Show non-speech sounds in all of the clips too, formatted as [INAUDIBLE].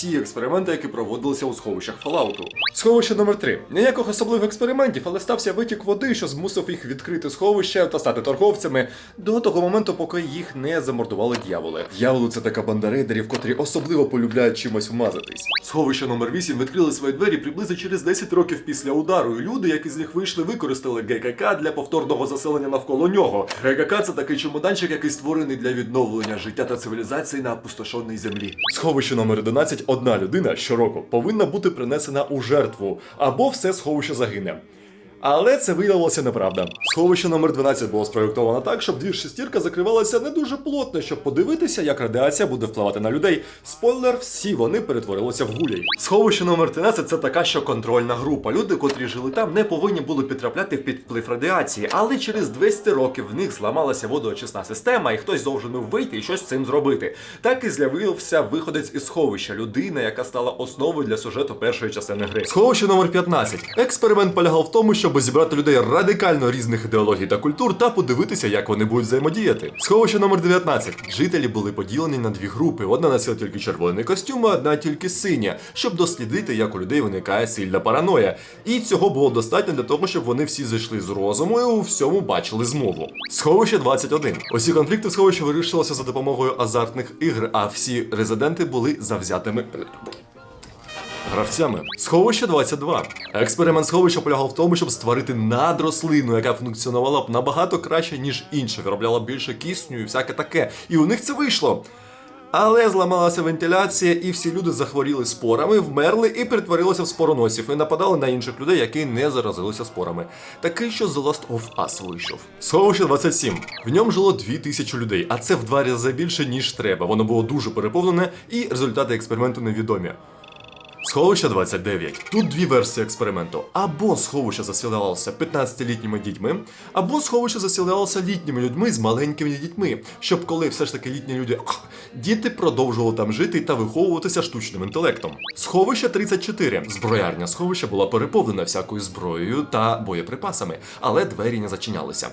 всі експерименти, які проводилися у сховищах Fallout. Сховище номер 3 Ніяких особливих експериментів, але стався витік води, що змусив їх відкрити сховище та стати торговцями до того моменту, поки їх не замордували дьяволи. Дьяволи це така банда рейдерів, котрі особливо полюбляють чимось вмазатись. Сховище номер 8 відкрили свої двері приблизно через 10 років після удару. І люди, які з них вийшли, використали ГКК для повторного заселення навколо нього. ГКК це такий чемоданчик, який створений для відновлення життя та цивілізації на опустошеній землі. Сховище номер 11 одна людина щороку повинна бути принесена у жертву, або все сховище загине. Але це виявилося неправда. Сховище номер 12 було спроєктовано так, щоб дві шестірка закривалася не дуже плотно, щоб подивитися, як радіація буде впливати на людей. Спойлер, всі вони перетворилися в гулей. Сховище номер 13 це така, що контрольна група. Люди, котрі жили там, не повинні були підтрапляти під вплив радіації, але через 200 років в них зламалася водоочисна система, і хтось должен був вийти і щось з цим зробити. Так і з'явився виходець із сховища, людина, яка стала основою для сюжету першої частини гри. Сховище номер 15. Експеримент полягав в тому, щоб зібрати людей радикально різних ідеологій та культур та подивитися, як вони будуть взаємодіяти. Сховище номер 19. Жителі були поділені на дві групи: одна носила тільки червоний костюм, а одна тільки синя, щоб дослідити, як у людей виникає сильна параноя. І цього було достатньо для того, щоб вони всі зайшли з розуму і у всьому бачили змову. Сховище 21. Усі конфлікти в сховищі вирішувалися за допомогою азартних ігр, а всі резиденти були завзятими. Гравцями сховище 22. Експеримент сховища полягав в тому, щоб створити надрослину, яка функціонувала б набагато краще, ніж інша, виробляла більше кисню і всяке таке. І у них це вийшло. Але зламалася вентиляція, і всі люди захворіли спорами, вмерли і перетворилися в спороносів і нападали на інших людей, які не заразилися спорами. Такий, що The Last of Us вийшов. Сховище 27. В ньому жило 2000 людей, а це в два рази більше, ніж треба. Воно було дуже переповнене, і результати експерименту невідомі. Сховище 29. Тут дві версії експерименту. Або сховище заселялося 15-літніми дітьми, або сховище заселялося літніми людьми з маленькими дітьми, щоб коли все ж таки літні люди діти продовжували там жити та виховуватися штучним інтелектом. Сховище 34. Зброярня сховища була переповнена всякою зброєю та боєприпасами, але двері не зачинялися.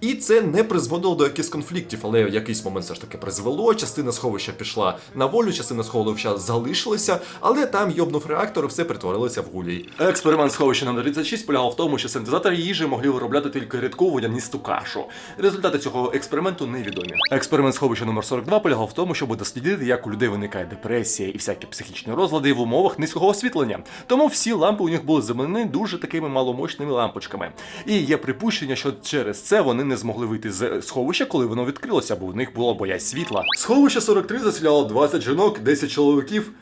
І це не призводило до якихось конфліктів, але в якийсь момент все ж таки призвело. Частина сховища пішла на волю, частина сховища залишилася, але там йобнув реактор і все перетворилося в гулій. Експеримент сховища номер 36 полягав в тому, що синтезатори їжі могли виробляти тільки рідку водянисту кашу. Результати цього експерименту невідомі. Експеримент сховища номер 42 полягав в тому, щоб дослідити, як у людей виникає депресія і всякі психічні розлади в умовах низького освітлення. Тому всі лампи у них були замінені дуже такими маломощними лампочками. І є припущення, що через це вони не змогли вийти з сховища, коли воно відкрилося, бо в них було боязнь світла. Сховище 43 заселяло 20 жінок, 10 чоловіків.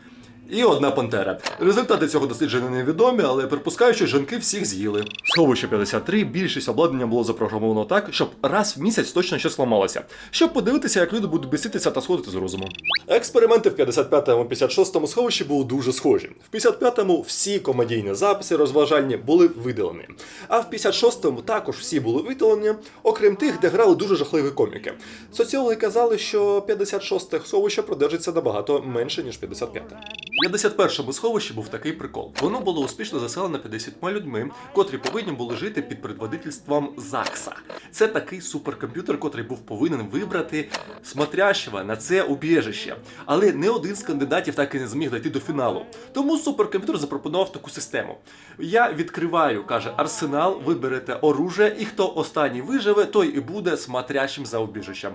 І одна пантера. Результати цього дослідження невідомі, але припускаю, що жінки всіх з'їли. Сховище 53 більшість обладнання було запрограмовано так, щоб раз в місяць точно щось ламалося, щоб подивитися, як люди будуть беситися та сходити з розуму. Експерименти в 55-му 56-му сховищі були дуже схожі. В 55-му всі комедійні записи розважальні були видалені. А в 56-му також всі були видалені, окрім тих, де грали дуже жахливі коміки. Соціологи казали, що 56-те сховище продержиться набагато менше, ніж 55-те. В 51-му сховищі був такий прикол. Воно було успішно заселено 50 людьми, котрі повинні були жити під предводительством ЗАГСа. Це такий суперкомп'ютер, котрий був повинен вибрати смотрящого на це убіжище. Але не один з кандидатів так і не зміг дойти до фіналу. Тому суперкомп'ютер запропонував таку систему. Я відкриваю, каже Арсенал, виберете оружие, і хто останній виживе, той і буде смотрящим за убіжищем.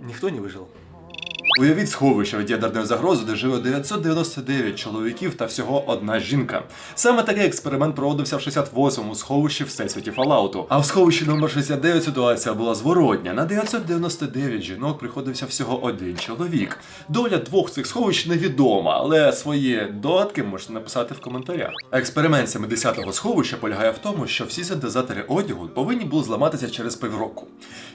Ніхто не вижив. Уявіть сховище від ядерної загрози, де живе 999 чоловіків та всього одна жінка. Саме такий експеримент проводився в 68-му сховищі Всесвіті Фалауту. А в сховищі номер 69 ситуація була зворотня. На 999 жінок приходився всього один чоловік. Доля двох цих сховищ невідома, але свої додатки можете написати в коментарях. Експеримент 70-го сховища полягає в тому, що всі синтезатори одягу повинні були зламатися через півроку.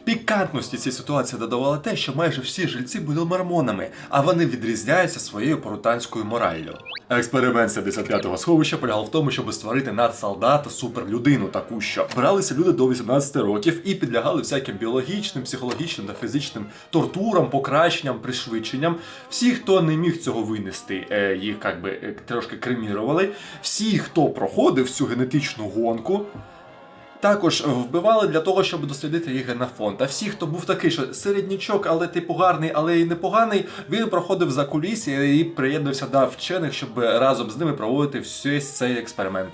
Пікантності цієї ситуації додавало те, що майже всі жильці були мормонами, а вони відрізняються своєю порутанською мораллю. Експеримент 75-го сховища полягав в тому, щоб створити надсолдата суперлюдину таку, що бралися люди до 18 років і підлягали всяким біологічним, психологічним та фізичним тортурам, покращенням, пришвидшенням. Всі, хто не міг цього винести, е, їх як би е, трошки кремірували. Всі, хто проходив цю генетичну гонку. Також вбивали для того, щоб дослідити їх генофонд. А всі, хто був такий, що середнячок, але типу гарний, але й непоганий, він проходив за кулісі і приєднувся до вчених, щоб разом з ними проводити весь цей експеримент.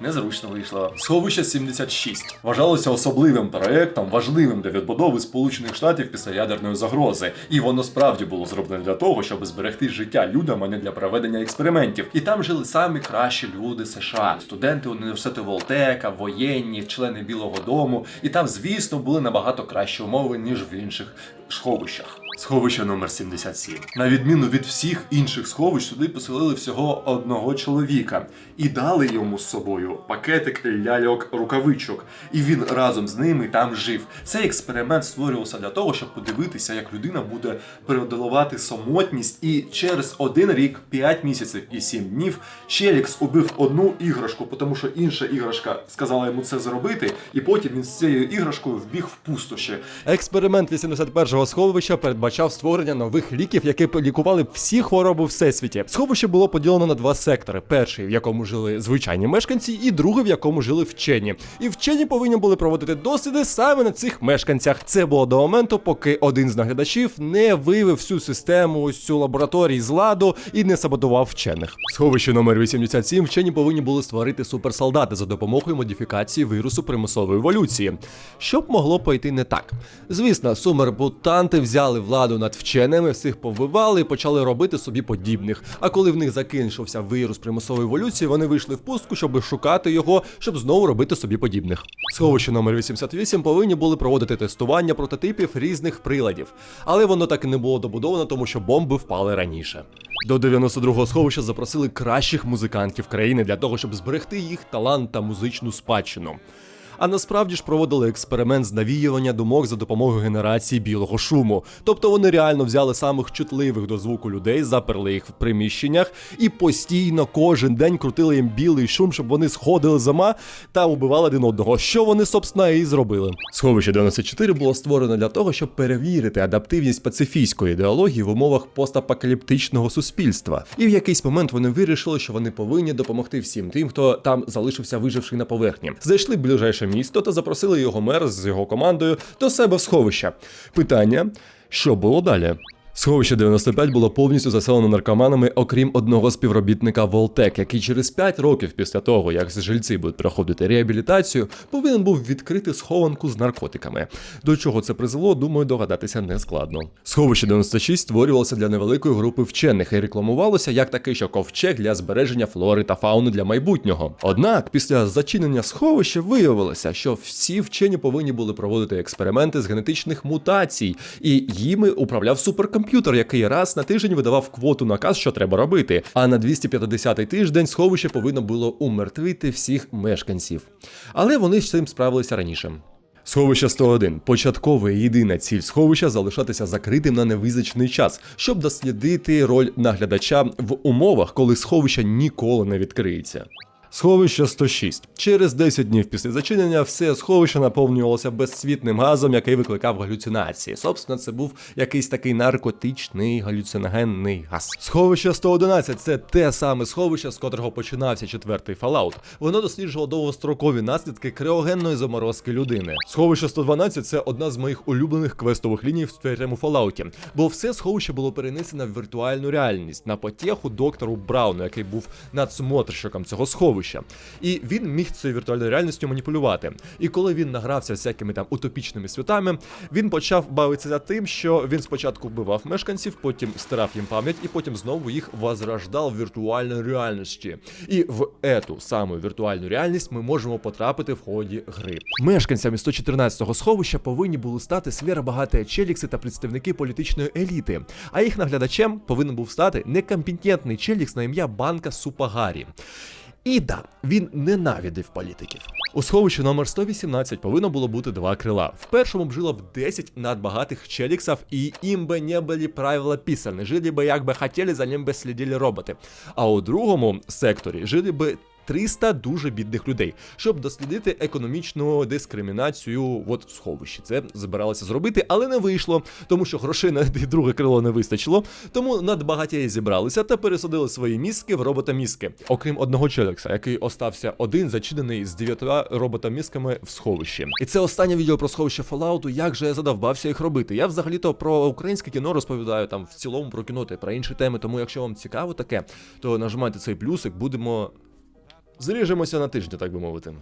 Незручно вийшло. Сховище 76 вважалося особливим проектом, важливим для відбудови Сполучених Штатів після ядерної загрози. І воно справді було зроблено для того, щоб зберегти життя людям, а не для проведення експериментів. І там жили самі кращі люди США, студенти університету Волтека, воєнні, члени Білого Дому. І там, звісно, були набагато кращі умови, ніж в інших сховищах. Сховище номер 77. На відміну від всіх інших сховищ, сюди поселили всього одного чоловіка і дали йому з собою пакетик ляльок рукавичок. І він разом з ними там жив. Цей експеримент створювався для того, щоб подивитися, як людина буде переодолувати самотність. І через один рік, 5 місяців і 7 днів, Челікс убив одну іграшку, тому що інша іграшка сказала йому це зробити, і потім він з цією іграшкою вбіг в пустоші. Експеримент 81-го сховища передбачав створення нових ліків, які лікували всі хвороби в всесвіті. Сховище було поділено на два сектори: перший, в якому жили звичайні мешканці, і другий, в якому жили вчені. І вчені повинні були проводити досліди саме на цих мешканцях. Це було до моменту, поки один з наглядачів не вивів всю систему, ось цю лабораторію з ладу і не саботував вчених. Сховище номер 87 вчені повинні були створити суперсолдати за допомогою модифікації вірусу примусової еволюції. Що б могло пойти не так? Звісно, сумербутанти взяли владу над вченими, всіх повбивали і почали робити собі подібних. А коли в них закінчився вірус примусової еволюції, вони вийшли в пустку, щоб шукати його, щоб знову робити собі подібних. Сховище номер 88 повинні були проводити тестування прототипів різних приладів, але воно так і не було добудовано, тому що бомби впали раніше. До 92-го сховища запросили кращих музикантів країни для того, щоб зберегти їх талант та музичну спадщину. А насправді ж проводили експеримент з навіювання думок за допомогою генерації білого шуму. Тобто вони реально взяли самих чутливих до звуку людей, заперли їх в приміщеннях і постійно кожен день крутили їм білий шум, щоб вони сходили з ума та убивали один одного. Що вони, собственно, і зробили. Сховище 94 було створено для того, щоб перевірити адаптивність пацифійської ідеології в умовах постапокаліптичного суспільства. І в якийсь момент вони вирішили, що вони повинні допомогти всім тим, хто там залишився виживши на поверхні. Зайшли в місто та запросили його мер з його командою до себе в сховище. Питання: що було далі? Сховище 95 було повністю заселено наркоманами, окрім одного співробітника Волтек, який через 5 років після того, як жильці будуть проходити реабілітацію, повинен був відкрити схованку з наркотиками. До чого це призвело, думаю, догадатися не складно. Сховище 96 створювалося для невеликої групи вчених і рекламувалося як такий, що ковчег для збереження флори та фауни для майбутнього. Однак, після зачинення сховища виявилося, що всі вчені повинні були проводити експерименти з генетичних мутацій, і їми управляв суперкомп'ютер комп'ютер, який раз на тиждень видавав квоту наказ, що треба робити. А на 250-й тиждень сховище повинно було умертвити всіх мешканців. Але вони з цим справилися раніше. Сховище 101. Початкова і єдина ціль сховища залишатися закритим на невизначений час, щоб дослідити роль наглядача в умовах, коли сховище ніколи не відкриється. Сховище 106. Через 10 днів після зачинення все сховище наповнювалося безцвітним газом, який викликав галюцинації. Собственно, це був якийсь такий наркотичний галюциногенний газ. Сховище 111 це те саме сховище, з котрого починався четвертий Fallout. Воно досліджувало довгострокові наслідки криогенної заморозки людини. Сховище 112 це одна з моїх улюблених квестових ліній в третьому Fallout, бо все сховище було перенесено в віртуальну реальність на потеху доктору Брауну, який був надсмотрщиком цього сховища. І він міг цією віртуальною реальністю маніпулювати. І коли він награвся всякими там утопічними світами, він почав бавитися тим, що він спочатку вбивав мешканців, потім стирав їм пам'ять, і потім знову їх возрождав в віртуальній реальності. І в ету саму віртуальну реальність ми можемо потрапити в ході гри. Мешканцями 114-го сховища повинні були стати сфера багаті челікси та представники політичної еліти. А їх наглядачем повинен був стати некомпетентний челікс на ім'я Банка Супагарі. І да, він ненавидив політиків. У сховищі номер 118 повинно було бути два крила. В першому б жило в 10 надбагатих челіксов, і їм би не були правила писані. Жили би як би хотіли, за ним би слідили роботи. А у другому секторі жили би 300 дуже бідних людей, щоб дослідити економічну дискримінацію от в сховищі. Це збиралися зробити, але не вийшло, тому що грошей на [LAUGHS] друге крило не вистачило. Тому надбагатії зібралися та пересадили свої мізки в робота-мізки. Окрім одного челекса, який остався один зачинений з дев'ятьма робота-мізками в сховищі. І це останнє відео про сховище Fallout, як же я задовбався їх робити. Я взагалі-то про українське кіно розповідаю там в цілому про кіно та про інші теми. Тому якщо вам цікаво таке, то нажимайте цей плюсик, будемо. Зріжемося на тиждень, так би мовити.